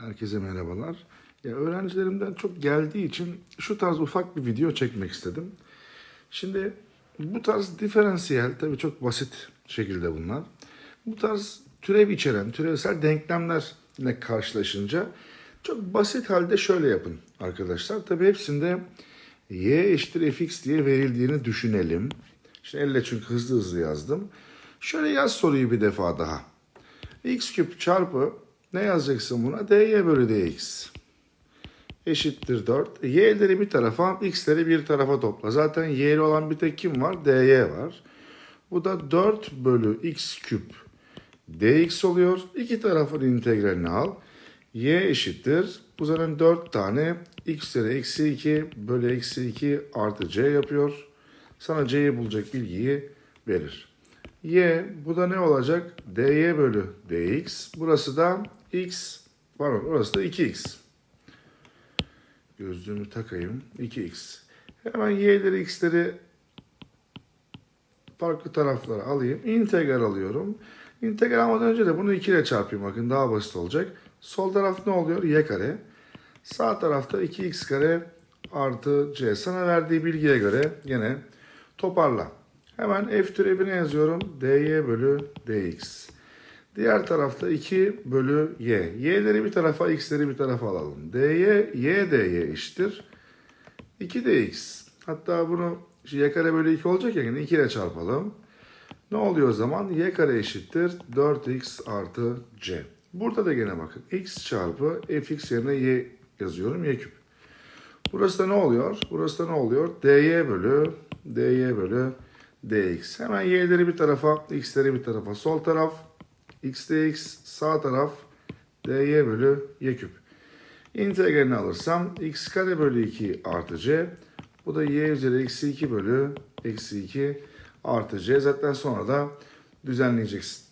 Herkese merhabalar. Ya öğrencilerimden çok geldiği için şu tarz ufak bir video çekmek istedim. Şimdi bu tarz diferansiyel tabii çok basit şekilde bunlar. Bu tarz türev içeren türevsel denklemlerle karşılaşınca çok basit halde şöyle yapın arkadaşlar. Tabii hepsinde y eşittir fx diye verildiğini düşünelim. İşte elle çünkü hızlı hızlı yazdım. Şöyle yaz soruyu bir defa daha. x küp çarpı ne yazacaksın buna? dy bölü dx eşittir 4. Y'leri bir tarafa, x'leri bir tarafa topla. Zaten y'li olan bir tek kim var? dy var. Bu da 4 bölü x küp dx oluyor. İki tarafın integralini al. y eşittir. Bu zaten 4 tane x'leri eksi 2 bölü eksi 2 artı c yapıyor. Sana c'yi bulacak bilgiyi verir. Y bu da ne olacak? dy bölü dx. Burası da x pardon orası da 2x. Gözlüğümü takayım. 2x. Hemen y'leri x'leri farklı taraflara alayım. İntegral alıyorum. İntegral almadan önce de bunu 2 ile çarpayım. Bakın daha basit olacak. Sol taraf ne oluyor? y kare. Sağ tarafta 2x kare artı c. Sana verdiği bilgiye göre yine toparla. Hemen f türevine yazıyorum. dy bölü dx. Diğer tarafta 2 bölü y. y'leri bir tarafa, x'leri bir tarafa alalım. dy, y dy eşittir. 2 dx. Hatta bunu y kare bölü 2 olacak ya yine 2 ile çarpalım. Ne oluyor o zaman? y kare eşittir 4x artı c. Burada da gene bakın. x çarpı fx yerine y yazıyorum. y küp. Burası da ne oluyor? Burası da ne oluyor? dy bölü dy bölü dx. Hemen y'leri bir tarafa, x'leri bir tarafa. Sol taraf x dx, sağ taraf dy bölü y küp. İntegralini alırsam x kare bölü 2 artı c. Bu da y üzeri eksi 2 bölü eksi 2 artı c. Zaten sonra da düzenleyeceksin.